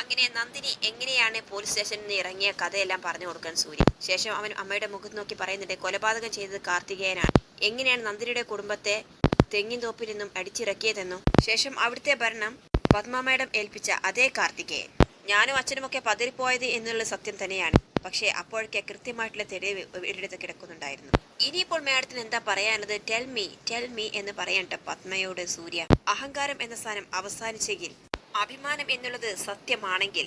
അങ്ങനെ നന്ദിനി എങ്ങനെയാണ് പോലീസ് സ്റ്റേഷനിൽ നിന്ന് ഇറങ്ങിയ കഥയെല്ലാം പറഞ്ഞു കൊടുക്കാൻ സൂര്യ. ശേഷം അവൻ അമ്മയുടെ മുഖത്ത് നോക്കി പറയുന്നുണ്ട് കൊലപാതകം ചെയ്തത് കാർത്തികേയനാണ്. എങ്ങനെയാണ് നന്ദിനിയുടെ കുടുംബത്തെ തെങ്ങിൻ തോപ്പിൽ നിന്നും അടിച്ചിറക്കിയതെന്നും ശേഷം അവിടുത്തെ ഭരണം പത്മ മേഡം ഏൽപ്പിച്ച അതേ കാർത്തികേയൻ. ഞാനും അച്ഛനുമൊക്കെ പതറിപ്പോയത് എന്നുള്ള സത്യം തന്നെയാണ്. പക്ഷേ അപ്പോഴൊക്കെ കൃത്യമായിട്ടുള്ള തെളിവ് ഇവരുടെ കിടക്കുന്നുണ്ടായിരുന്നു. ഇനിയിപ്പോൾ മേഡത്തിന് എന്താ പറയാനുള്ളത്? ടെൽ മീ ടെൽ മീ എന്ന് പറയണ്ട പത്മയോട് സൂര്യ. അഹങ്കാരം എന്ന സ്ഥാനം അവസാനിച്ചെങ്കിൽ അഭിമാനം എന്നുള്ളത് സത്യമാണെങ്കിൽ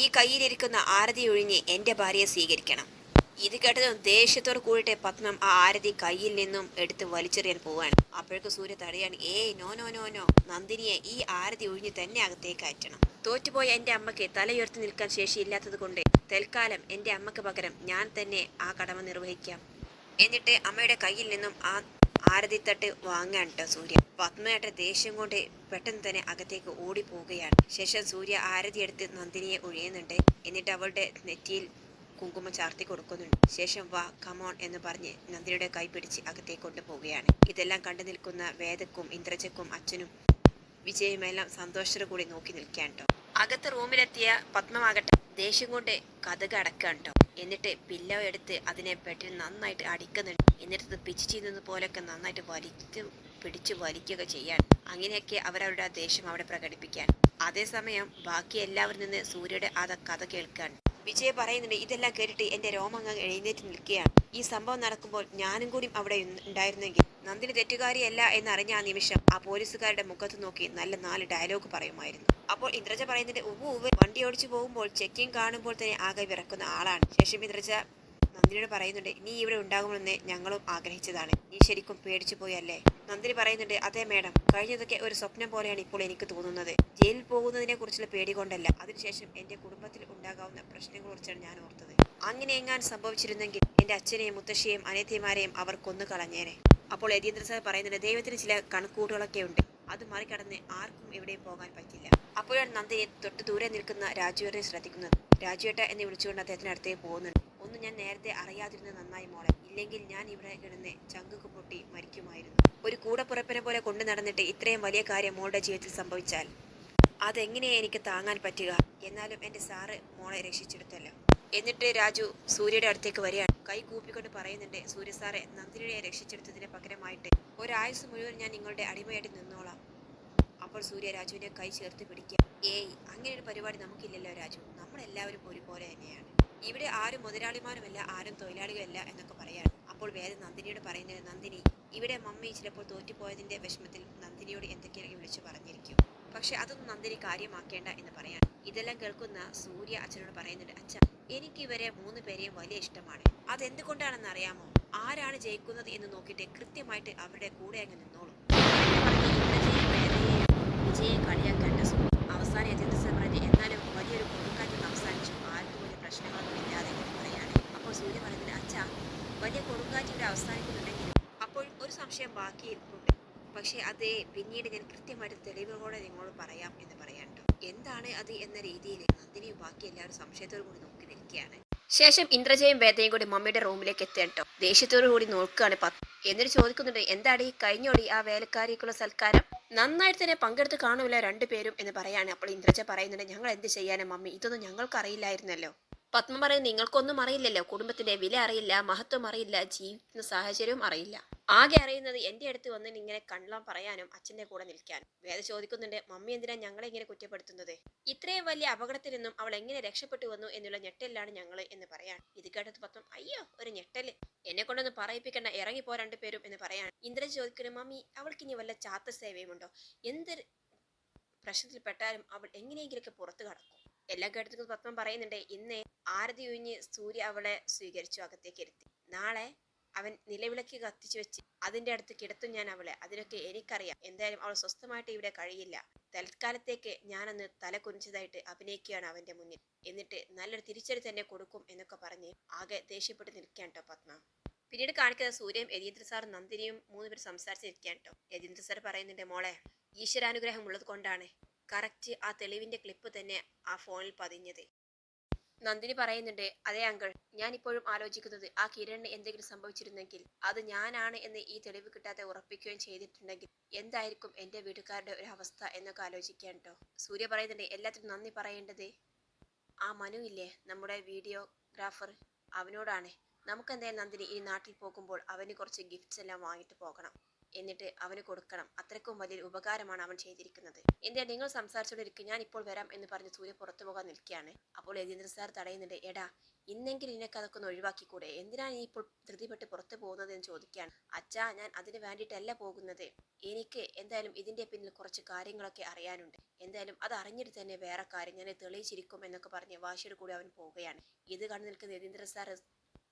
ഈ കയ്യിലിരിക്കുന്ന ആരതി ഒഴിഞ്ഞ് എന്റെ ഭാര്യയെ സ്വീകരിക്കണം. ഇത് കേട്ടതും ദേഷ്യത്തോട് കൂടിയിട്ട് പത്മം ആ ആരതി കയ്യിൽ നിന്നും എടുത്ത് വലിച്ചെറിയാൻ പോവാണ് അപ്പോഴേക്ക് സൂര്യ തടയാണ് ഏയ് നോ നോ നോ നോ. നന്ദിനിയെ ഈ ആരതി ഒഴിഞ്ഞ് തന്നെ അകത്തേക്ക് അയറ്റണം തോറ്റുപോയ എന്റെ അമ്മയ്ക്ക് തലയുയർത്തി നിൽക്കാൻ ശേഷിയില്ലാത്തത് കൊണ്ട് തൽക്കാലം എന്റെ അമ്മയ്ക്ക് പകരം ഞാൻ തന്നെ ആ കടമ നിർവഹിക്കാം. എന്നിട്ട് അമ്മയുടെ കയ്യിൽ നിന്നും ആ ആരതിത്തട്ട് വാങ്ങാൻ കേട്ടോ സൂര്യ. പത്മയുടെ ദേഷ്യം കൊണ്ട് പെട്ടെന്ന് തന്നെ അകത്തേക്ക് ഓടിപ്പോവുകയാണ്. ശേഷം സൂര്യ ആരതി എടുത്ത് നന്ദിനിയെ ഒഴിയുന്നുണ്ട്. എന്നിട്ട് അവളുടെ നെറ്റിയിൽ കുങ്കുമം ചാർത്തി കൊടുക്കുന്നുണ്ട്. ശേഷം വാ കമോൺ എന്ന് പറഞ്ഞ് നന്ദിനിയുടെ കൈ പിടിച്ച് അകത്തേക്ക് കൊണ്ടുപോവുകയാണ്. ഇതെല്ലാം കണ്ടു നിൽക്കുന്ന വേദക്കും ഇന്ദ്രജക്കും അച്ഛനും വിജയുമെല്ലാം സന്തോഷത്തോടു കൂടി നോക്കി നിൽക്കാൻ കേട്ടോ അകത്ത് റൂമിലെത്തിയ പത്മമാകട്ടെ ദേഷ്യം കൊണ്ട് കഥക അടക്കാൻ ട്ടോ. എന്നിട്ട് പില്ലോ എടുത്ത് അതിനെ ബെഡിൽ നന്നായിട്ട് അടിക്കുന്നുണ്ട്. എന്നിട്ട് പിച്ചു ചെയ്യുന്നത് പോലൊക്കെ നന്നായിട്ട് വലിച്ചു പിടിച്ച് വലിക്കുക ചെയ്യാൻ. അങ്ങനെയൊക്കെ അവരവരുടെ ആ ദേഷ്യം അവിടെ പ്രകടിപ്പിക്കാൻ. അതേസമയം ബാക്കി എല്ലാവരും നിന്ന് സൂര്യയുടെ ആ കഥ കേൾക്കാൻ. വിജയ് പറയുന്നുണ്ട് ഇതെല്ലാം കേട്ടിട്ട് എന്റെ രോമങ്ങൾ എഴുന്നേറ്റ് നിൽക്കുകയാണ്. ഈ സംഭവം നടക്കുമ്പോൾ ഞാനും കൂടി അവിടെ ഉണ്ടായിരുന്നെങ്കിൽ നന്ദിനി തെറ്റുകാരിയല്ല എന്നറിഞ്ഞ ആ നിമിഷം ആ പോലീസുകാരുടെ മുഖത്ത് നോക്കി നല്ല നാല് ഡയലോഗ് പറയുമായിരുന്നു. അപ്പോൾ ഇന്ദ്രജ പറയുന്നുണ്ട് ഉവ്വ് ഉവ്വ് വണ്ടി ഓടിച്ചു പോകുമ്പോൾ ചെക്കിംഗ് കാണുമ്പോൾ തന്നെ ആകെ വിറക്കുന്ന ആളാണ്. ശേഷം ഇന്ദ്രജ നന്ദിനിയോട് പറയുന്നുണ്ട് നീ ഇവിടെ ഉണ്ടാകുമെന്ന് ഞങ്ങളും ആഗ്രഹിച്ചതാണ്. നീ ശരിക്കും പേടിച്ചു പോയല്ലേ? നന്ദിനി പറയുന്നുണ്ട് അതെ മേഡം. കഴിഞ്ഞതൊക്കെ ഒരു സ്വപ്നം പോലെയാണ് ഇപ്പോൾ എനിക്ക് തോന്നുന്നത്. ജയിലിൽ പോകുന്നതിനെ കുറിച്ചുള്ള പേടി കൊണ്ടല്ല. അതിനുശേഷം എന്റെ കുടുംബത്തിൽ ഉണ്ടാകാവുന്ന പ്രശ്നങ്ങളെക്കുറിച്ചാണ് ഞാൻ ഓർത്തത്. അങ്ങനെ എങ്ങാൻ സംഭവിച്ചിരുന്നെങ്കിൽ എന്റെ അച്ഛനെയും മുത്തശ്ശിയെയും അനിയത്തിമാരെയും അവർ കൊന്നു കളഞ്ഞേനെ അപ്പോൾ യതീന്ദ്ര സാർ പറയുന്നുണ്ട് ദൈവത്തിന് ചില കണക്കൂട്ടുകളൊക്കെ ഉണ്ട്. അത് മറികടന്ന് ആർക്കും എവിടെയും പോകാൻ പറ്റില്ല. അപ്പോഴാണ് നന്ദയെ തൊട്ട് ദൂരെ നിൽക്കുന്ന രാജുവേട്ടനെ ശ്രദ്ധിക്കുന്നത്. രാജുവേട്ട എന്ന് വിളിച്ചുകൊണ്ട് അദ്ദേഹത്തിന് അടുത്തേക്ക് പോകുന്നുണ്ട്. ഒന്ന് ഞാൻ നേരത്തെ അറിയാതിരുന്നത് നന്നായി മോളെ. ഇല്ലെങ്കിൽ ഞാൻ ഇവിടെ കിടന്ന് ചങ്കുക്ക് പൊട്ടി മരിക്കുമായിരുന്നു. ഒരു കൂടപ്പുറപ്പിനെ പോലെ കൊണ്ടു നടന്നിട്ട് ഇത്രയും വലിയ കാര്യം മോളുടെ ജീവിതത്തിൽ സംഭവിച്ചാൽ അതെങ്ങനെയാണ് എനിക്ക് താങ്ങാൻ പറ്റുക? എന്നാലും എന്റെ സാറ് മോളെ രക്ഷിച്ചെടുത്തല്ലോ. എന്നിട്ട് രാജു സൂര്യയുടെ അടുത്തേക്ക് വരികയാണ്. കൈ കൂപ്പിക്കൊണ്ട് പറയുന്നുണ്ട് സൂര്യ സാറെ നന്ദിനിയെ രക്ഷിച്ചെടുത്തതിന് പകരമായിട്ട് ഒരായുസ് മുഴുവൻ ഞാൻ നിങ്ങളുടെ അടിമയായിട്ട് നിന്നോളാം. അപ്പോൾ സൂര്യ രാജുവിനെ കൈ ചേർത്ത് പിടിക്കുക. ഏയ് അങ്ങനെ ഒരു പരിപാടി നമുക്കില്ലല്ലോ രാജു. നമ്മളെല്ലാവരും ഒരുപോലെ തന്നെയാണ്. ഇവിടെ ആരും മുതലാളിമാരുമല്ല ആരും തൊഴിലാളികളല്ല എന്നൊക്കെ പറയാണ് അപ്പോൾ വേദ നന്ദിനിയോട് പറയുന്നത് നന്ദിനി ഇവിടെ മമ്മി ചിലപ്പോൾ തോറ്റുപോയതിന്റെ വിഷമത്തിൽ നന്ദിനിയോട് എന്തൊക്കെയാണെങ്കിൽ വിളിച്ചു പറഞ്ഞിരിക്കും? പക്ഷെ അതൊന്നും നന്ദിനി കാര്യമാക്കേണ്ട എന്ന് പറയാൻ ഇതെല്ലാം കേൾക്കുന്ന സൂര്യ അച്ഛനോട് പറയുന്നുണ്ട് അച്ഛ എനിക്ക് ഇവരെ മൂന്ന് പേരെയും വലിയ ഇഷ്ടമാണ്. അതെന്തുകൊണ്ടാണെന്ന് അറിയാമോ? ആരാണ് ജയിക്കുന്നത് എന്ന് നോക്കിയിട്ട് കൃത്യമായിട്ട് അവരുടെ കൂടെ അങ്ങ് നിന്നോളും. വിജയെ കളിയാക്കേണ്ട സൂര്യ അവസാനം എത്തിയത് പറഞ്ഞ് എന്നാലും വലിയൊരു കൊടുങ്കാറ്റും അവസാനിച്ചു. ആർക്കും വലിയ പ്രശ്നങ്ങളൊന്നും ഇല്ലാതെ എന്ന് പറയാണ് അപ്പോൾ സൂര്യ പറയുന്നത് അച്ഛ വലിയ കൊടുങ്കാറ്റ് ഇവിടെ അവസാനിക്കുന്നുണ്ടെങ്കിലും അപ്പോൾ ഒരു സംശയം ബാക്കി ഇരിപ്പുണ്ട് പക്ഷേ അത് പിന്നീട് ഞാൻ കൃത്യമായിട്ട് തെളിവുകളോടെ നിങ്ങളോട് പറയാം എന്ന് പറയാൻ. എന്താണ് അത് എന്ന രീതിയിൽ നന്ദിനിയും ബാക്കി എല്ലാവരും സംശയത്തോടു കൂടി നോക്കി നിൽക്കുകയാണ്. ശേഷം ഇന്ദ്രജയും വേദയും കൂടി മമ്മിയുടെ റൂമിലേക്ക് എത്തിയാണ് ദേഷ്യത്തോടു കൂടി നോക്കുകയാണ് പത്ത് എന്നിട്ട് ചോദിക്കുന്നുണ്ട്. എന്താടി കഴിഞ്ഞോടി ആ വേലക്കാരിക്കുള്ള സൽക്കാരം? നന്നായിട്ട് തന്നെ പങ്കെടുത്ത് കാണൂല രണ്ടുപേരും എന്ന് പറയാണ്. അപ്പോൾ ഇന്ദ്രജ പറയുന്നുണ്ട് ഞങ്ങൾ എന്ത് ചെയ്യാനാ മമ്മി? ഇതൊന്നും ഞങ്ങൾക്ക് അറിയില്ലായിരുന്നല്ലോ പത്മ പറയും നിങ്ങൾക്കൊന്നും അറിയില്ലല്ലോ. കുടുംബത്തിന്റെ വില അറിയില്ല മഹത്വം അറിയില്ല ജീവിക്കുന്ന സാഹചര്യവും അറിയില്ല. ആകെ അറിയുന്നത് എന്റെ അടുത്ത് വന്ന് ഇങ്ങനെ കള്ളം പറയാനും അച്ഛന്റെ കൂടെ നിൽക്കാനും. വേദ ചോദിക്കുന്നുണ്ട് മമ്മി എന്തിനാ ഞങ്ങളെ ഇങ്ങനെ കുറ്റപ്പെടുത്തുന്നത്? ഇത്രയും വലിയ അപകടത്തിൽ നിന്നും അവൾ എങ്ങനെ രക്ഷപ്പെട്ടു വന്നു എന്നുള്ള ഞെട്ടലിലാണ് ഞങ്ങൾ എന്ന് പറയാൻ. ഇത് കേട്ടത് പത്മം അയ്യോ ഒരു ഞെട്ടൽ. എന്നെ കൊണ്ടൊന്ന് പറയിപ്പിക്കണ്ട ഇറങ്ങിപ്പോ രണ്ടുപേരും എന്ന് പറയാൻ. ഇന്ദ്രൻ ചോദിക്കുന്നു മമ്മി അവൾക്ക് ഇനി വല്ല ചാത്ത സേവയുമുണ്ടോ? എന്ത് പ്രശ്നത്തിൽപ്പെട്ടാലും അവൾ എങ്ങനെയെങ്കിലൊക്കെ പുറത്തു കടക്കും. എല്ലാം കേട്ടത് പത്മം പറയുന്നുണ്ട്. ഇന്ന് ആരതി ഒഴിഞ്ഞ് സൂര്യ അവളെ സ്വീകരിച്ചു അകത്തേക്ക് ഇരുത്തി. നാളെ അവൻ നിലവിളക്ക് കത്തിച്ചു വെച്ച് അതിന്റെ അടുത്ത് കിടത്തും ഞാൻ അവളെ. അതിനൊക്കെ എനിക്കറിയാം. എന്തായാലും അവൾ സ്വസ്ഥമായിട്ട് ഇവിടെ കഴിയില്ല. തൽക്കാലത്തേക്ക് ഞാനന്ന് തല കുനിച്ചതായിട്ട് അഭിനയിക്കുകയാണ് അവന്റെ മുന്നിൽ. എന്നിട്ട് നല്ലൊരു തിരിച്ചടി തന്നെ കൊടുക്കും എന്നൊക്കെ പറഞ്ഞ് ആകെ ദേഷ്യപ്പെട്ട് നിൽക്കാൻ കേട്ടോ പത്മ. പിന്നീട് കാണിക്കുന്ന സൂര്യയും യതീന്ദ്ര സാറും നന്ദിനിയും മൂന്ന് പേര് സംസാരിച്ചിരിക്കാൻ കേട്ടോ യതീന്ദ്ര സാർ പറയുന്നുണ്ട് മോളെ ഈശ്വരാനുഗ്രഹം ഉള്ളത് കൊണ്ടാണ്. കറക്റ്റ് ആ തെളിവിന്റെ ക്ലിപ്പ് തന്നെ ആ ഫോണിൽ പതിഞ്ഞത്. നന്ദിനി പറയുന്നുണ്ട് അതെ അങ്കിൾ ഞാൻ ഇപ്പോഴും ആലോചിക്കുന്നത് ആ കിരണിന് എന്തെങ്കിലും സംഭവിച്ചിരുന്നെങ്കിൽ അത് ഞാനാണ് എന്ന് ഈ തെളിവ് കിട്ടാതെ ഉറപ്പിക്കുകയും ചെയ്തിട്ടുണ്ടെങ്കിൽ എന്തായിരിക്കും എന്റെ വീട്ടുകാരുടെ ഒരു അവസ്ഥ എന്നൊക്കെ ആലോചിക്കാൻ കേട്ടോ. സൂര്യ പറയുന്നുണ്ട് എല്ലാത്തിനും നന്ദി പറയേണ്ടത് ആ മനു ഇല്ലേ? നമ്മുടെ വീഡിയോഗ്രാഫർ അവനോടാണ്. നമുക്കെന്തായാലും നന്ദിനി ഈ നാട്ടിൽ പോകുമ്പോൾ അവന് കുറച്ച് ഗിഫ്റ്റ്സ് എല്ലാം വാങ്ങിയിട്ട് പോകണം. എന്നിട്ട് അവന് കൊടുക്കണം. അത്രയ്ക്കും വലിയൊരു ഉപകാരമാണ് അവൻ ചെയ്തിരിക്കുന്നത്. എന്താ നിങ്ങൾ സംസാരിച്ചുകൊണ്ടിരിക്കും? ഞാൻ ഇപ്പോൾ വരാം എന്ന് പറഞ്ഞ് സൂര്യ പുറത്തു പോകാൻ നിൽക്കുകയാണ്. അപ്പോൾ യതീന്ദ്ര സാർ തടയുന്നുണ്ട്. എടാ ഇന്നെങ്കിലും നിനക്ക് അതൊക്കെ ഒന്ന് ഒഴിവാക്കിക്കൂടെ? എന്തിനാണ് നീ ഇപ്പോൾ ധൃതിപ്പെട്ട് പുറത്തു പോകുന്നത് എന്ന് ചോദിക്കുകയാണ്. അച്ഛാ ഞാൻ അതിന് വേണ്ടിയിട്ടല്ല പോകുന്നത്. എനിക്ക് എന്തായാലും ഇതിന്റെ പിന്നിൽ കുറച്ച് കാര്യങ്ങളൊക്കെ അറിയാനുണ്ട്. എന്തായാലും അത് അറിഞ്ഞിട്ട് തന്നെ വേറെ കാര്യം. ഞാൻ തെളിയിച്ചിരിക്കും എന്നൊക്കെ പറഞ്ഞ് വാശിയോട് കൂടി അവൻ പോവുകയാണ്. ഇത് കണ്ടു നിൽക്കുന്ന യതീന്ദ്ര സാർ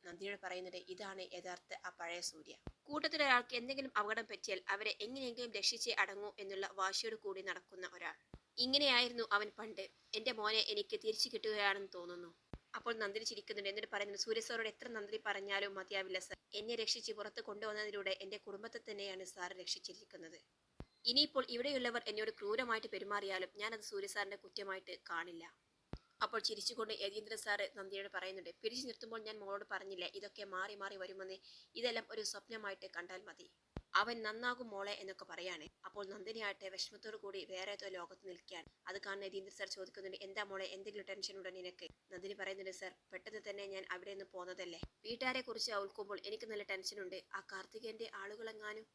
നന്ദിയോട് പറയുന്നുണ്ട്. ഇതാണ് യഥാർത്ഥ ആ പഴയ സൂര്യ. കൂട്ടത്തിൽ ഒരാൾക്ക് എന്തെങ്കിലും അപകടം പറ്റിയാൽ അവരെ എങ്ങനെയെങ്കിലും രക്ഷിച്ചേ അടങ്ങൂ എന്നുള്ള വാശിയോട് കൂടി നടക്കുന്ന ഒരാൾ. ഇങ്ങനെയായിരുന്നു അവൻ പണ്ട്. എന്റെ മോനെ എനിക്ക് തിരിച്ചു കിട്ടുകയാണെന്ന് തോന്നുന്നു. അപ്പോൾ നന്ദി ചിരിക്കുന്നുണ്ട്. എന്നിട്ട് പറയുന്നത് സൂര്യ സാറോട് എത്ര നന്ദി പറഞ്ഞാലും മതിയാവില്ല സാർ. എന്നെ രക്ഷിച്ച് പുറത്ത് കൊണ്ടുവന്നതിലൂടെ എന്റെ കുടുംബത്തെ തന്നെയാണ് സാർ രക്ഷിച്ചിരിക്കുന്നത്. ഇനിയിപ്പോൾ ഇവിടെയുള്ളവർ എന്നോട് ക്രൂരമായിട്ട് പെരുമാറിയാലും ഞാനത് സൂര്യ സാറിന്റെ കുറ്റമായിട്ട് കാണില്ല. അപ്പോൾ ചിരിച്ചുകൊണ്ട് യതീന്ദ്രൻ സാറ് നന്ദിയോട് പറയുന്നുണ്ട് പിരിച്ചു നിർത്തുമ്പോൾ ഞാൻ മോളോട് പറഞ്ഞില്ലേ ഇതൊക്കെ മാറി മാറി വരുമെന്ന്. ഇതെല്ലാം ഒരു സ്വപ്നമായിട്ട് കണ്ടാൽ മതി. അവൻ നന്നാകും മോളെ എന്നൊക്കെ പറയാണ്. അപ്പോൾ നന്ദിനിയായിട്ട് വിഷമത്തോടു കൂടി വേറെ ഏതോ ലോകത്ത് നിൽക്കുകയാണ്. അത് കാണുന്ന യതീന്ദ്ര സാർ ചോദിക്കുന്നുണ്ട് എന്താ മോളെ എന്തെങ്കിലും ടെൻഷൻ ഉണ്ടോ നിനക്ക്? നന്ദിനി പറയുന്നുണ്ട് സാർ പെട്ടെന്ന് തന്നെ ഞാൻ അവിടെ നിന്ന് പോന്നതല്ലേ വീട്ടുകാരെ കുറിച്ച് ഓർക്കുമ്പോൾ എനിക്ക് നല്ല ടെൻഷൻ ഉണ്ട്. ആ കാർത്തികേന്റെ ആളുകളെങ്ങാനും?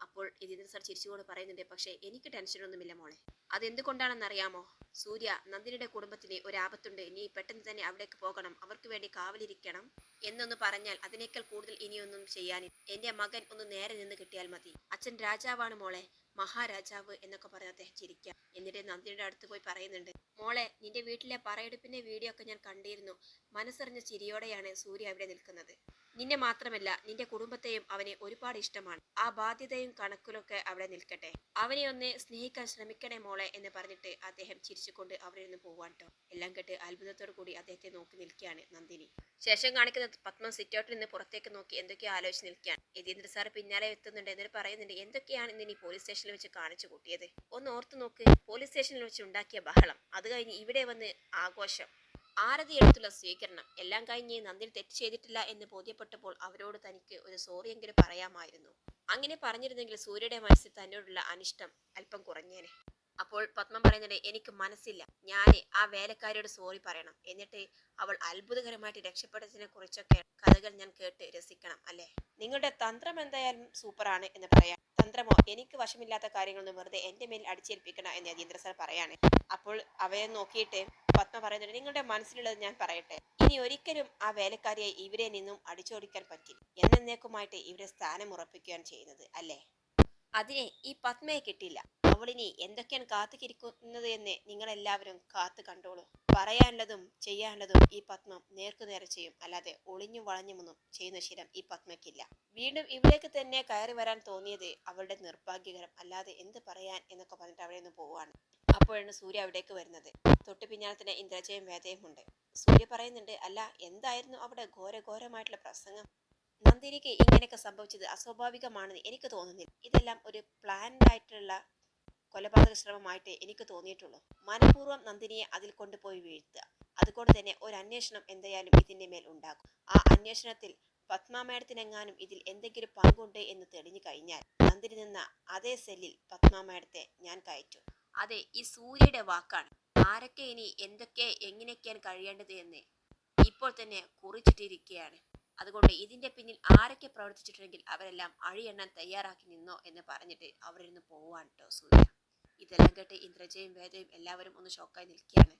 അപ്പോൾ യതീന്ദ്രൻ സാർ ചിരിച്ചുകൊണ്ട് പറയുന്നുണ്ട് പക്ഷേ എനിക്ക് ടെൻഷനൊന്നുമില്ല മോളെ. അതെന്തുകൊണ്ടാണെന്നറിയാമോ? സൂര്യ നന്ദിനിയുടെ കുടുംബത്തിന് ഒരു ആപത്തുണ്ട്. നീ പെട്ടെന്ന് തന്നെ അവിടേക്ക് പോകണം. അവർക്ക് വേണ്ടി കാവലിരിക്കണം എന്നൊന്ന് പറഞ്ഞാൽ അതിനേക്കാൾ കൂടുതൽ ഇനിയൊന്നും ചെയ്യാൻ എന്റെ മകൻ ഒന്ന് നേരെ നിന്ന് കിട്ടിയാൽ മതി. അച്ഛൻ രാജാവാണ് മോളെ. മഹാരാജാവ് എന്നൊക്കെ പറഞ്ഞ് അദ്ദേഹം ചിരിക്കാം. എന്നിട്ട് നന്ദിനിയുടെ അടുത്ത് പോയി പറയുന്നുണ്ട്. മോളെ നിന്റെ വീട്ടിലെ പറയെടുപ്പിന്റെ വീഡിയോ ഒക്കെ ഞാൻ കണ്ടിരുന്നു. മനസ്സറിഞ്ഞ ചിരിയോടെയാണ് സൂര്യ അവിടെ നിൽക്കുന്നത്. നിന്നെ മാത്രമല്ല നിന്റെ കുടുംബത്തെയും അവനെ ഒരുപാട് ഇഷ്ടമാണ്. ആ ബാധ്യതയും കണക്കിലൊക്കെ അവിടെ നിൽക്കട്ടെ. അവനെ ഒന്ന് സ്നേഹിക്കാൻ ശ്രമിക്കണേ മോളെ. എന്ന് പറഞ്ഞിട്ട് അദ്ദേഹം ചിരിച്ചുകൊണ്ട് അവിടെ നിന്ന് പോവാൻ കേട്ടോ എല്ലാം കേട്ട് അത്ഭുതത്തോടു കൂടി അദ്ദേഹത്തെ നോക്കി നിൽക്കുകയാണ് നന്ദിനി. ശേഷം കാണിക്കുന്ന പത്മ സിറ്റൗട്ടിൽ നിന്ന് പുറത്തേക്ക് നോക്കി എന്തൊക്കെയോ ആലോചിച്ച് നിൽക്കുകയാണ്. യതീന്ദ്ര സാർ പിന്നാലെ എത്തുന്നുണ്ട് എന്നിട്ട് പറയുന്നുണ്ട്. എന്തൊക്കെയാണ് ഇന്ന് പോലീസ് സ്റ്റേഷനിൽ വെച്ച് കാണിച്ചു കൂട്ടിയത്? ഒന്ന് ഓർത്തു നോക്ക്. പോലീസ് സ്റ്റേഷനിൽ വെച്ച് ഉണ്ടാക്കിയ ബഹളം. അത് കഴിഞ്ഞ് ഇവിടെ വന്ന് ആഘോഷം. ആരതി എടുത്തുള്ള സ്വീകരണം. എല്ലാം കഴിഞ്ഞ് നന്ദിനി തെറ്റ് ചെയ്തിട്ടില്ല എന്ന് ബോധ്യപ്പെട്ടപ്പോൾ അവരോട് തനിക്ക് ഒരു സോറിയെങ്കിലും പറയാമായിരുന്നു. അങ്ങനെ പറഞ്ഞിരുന്നെങ്കിൽ സൂര്യയുടെ മനസ്സിൽ തന്നോടുള്ള അനിഷ്ടം അല്പം കുറഞ്ഞേനെ. അപ്പോൾ പത്മം പറയുന്നുണ്ട് എനിക്ക് മനസ്സില്ല. ഞാൻ ആ വേലക്കാരിയോട് സോറി പറയണം. എന്നിട്ട് അവൾ അത്ഭുതകരമായിട്ട് രക്ഷപ്പെട്ടതിനെ കുറിച്ചൊക്കെ കഥകൾ ഞാൻ കേട്ട് രസിക്കണം അല്ലേ? നിങ്ങളുടെ തന്ത്രം എന്തായാലും സൂപ്പറാണ് എന്ന് പറയാം. തന്ത്രമോ? എനിക്ക് വശമില്ലാത്ത കാര്യങ്ങളൊന്നും വെറുതെ എന്റെ മേൽ അടിച്ചേൽപ്പിക്കണ എന്ന് യതീന്ദ്ര സാർ പറയാണ്. അപ്പോൾ അവയെ നോക്കിയിട്ട് പത്മ പറയുന്നുണ്ട് നിങ്ങളുടെ മനസ്സിലുള്ളത് ഞാൻ പറയട്ടെ. ഇനി ഒരിക്കലും ആ വേലക്കാരിയെ ഇവരെ നിന്നും അടിച്ചോടിക്കാൻ പറ്റില്ല. എന്നേക്കുമായിട്ട് ഇവരെ സ്ഥാനം ഉറപ്പിക്കുകയാണ് ചെയ്യുന്നത് അല്ലേ? അതിനെ ഈ പത്മയെ കിട്ടില്ല അവളിനി എന്തൊക്കെയാണ് കാത്തുകിരിക്കുന്നത് എന്ന് നിങ്ങളെല്ലാവരും കാത്തു കണ്ടോളൂ. പറയാനുള്ളതും ചെയ്യാനുള്ളതും ഈ പത്മം നേർക്കുനേരെ ചെയ്യും. അല്ലാതെ ഒളിഞ്ഞും വളഞ്ഞുമൊന്നും ചെയ്യുന്ന ശീലം ഈ പത്മയ്ക്കില്ല. വീണ്ടും ഇവിടേക്ക് തന്നെ കയറി വരാൻ തോന്നിയത് അവളുടെ നിർഭാഗ്യകരം അല്ലാതെ എന്ത് പറയാൻ എന്നൊക്കെ പറഞ്ഞിട്ട് അവിടെ നിന്ന് പോവാണ് അപ്പോഴാണ് സൂര്യ അവിടേക്ക് വരുന്നത്. തൊട്ട് പിന്നാലെ തന്നെ ഇന്ദ്രജയും വേദയും ഉണ്ട്. സൂര്യ പറയുന്നുണ്ട് അല്ല എന്തായിരുന്നു അവിടെ ഘോരഘോരമായിട്ടുള്ള പ്രസംഗം? നന്ദിനിക്ക് ഇങ്ങനെയൊക്കെ സംഭവിച്ചത് അസ്വാഭാവികമാണെന്ന് എനിക്ക് തോന്നുന്നില്ല. ഇതെല്ലാം ഒരു പ്ലാൻഡ് ആയിട്ടുള്ള കൊലപാതക ശ്രമമായിട്ടേ എനിക്ക് തോന്നിയിട്ടുള്ളൂ. മനഃപൂർവം നന്ദിനിയെ അതിൽ കൊണ്ടുപോയി വീഴ്ത്തുക. അതുകൊണ്ട് തന്നെ ഒരു അന്വേഷണം എന്തായാലും ഇതിന്റെ മേൽ ഉണ്ടാകും. ആ അന്വേഷണത്തിൽ പത്മ മേഡത്തിനെങ്ങാനും ഇതിൽ എന്തെങ്കിലും പങ്കുണ്ട് എന്ന് തെളിഞ്ഞു കഴിഞ്ഞാൽ നന്ദിനി നിന്ന അതേ സെല്ലിൽ പത്മ മേഡത്തെ ഞാൻ കയറ്റും. അതെ ഈ സൂര്യയുടെ വാക്കാണ്. ആരൊക്കെ ഇനി എന്തൊക്കെ എങ്ങനെയൊക്കെയാണ് കഴിയേണ്ടത് എന്ന് ഇപ്പോൾ തന്നെ കുറിച്ചിട്ടിരിക്കുകയാണ്. അതുകൊണ്ട് ഇതിന്റെ പിന്നിൽ ആരൊക്കെ പ്രവർത്തിച്ചിട്ടുണ്ടെങ്കിൽ അവരെല്ലാം അഴിയെണ്ണാൻ തയ്യാറാക്കി നിന്നോ എന്ന് പറഞ്ഞിട്ട് അവരിന്ന് പോവാണ് കേട്ടോ സൂര്യ. ഇതെല്ലാം കേട്ട് ഇന്ദ്രജയും വേദയും എല്ലാവരും ഒന്ന് ഷോക്കായി നിൽക്കുകയാണ്.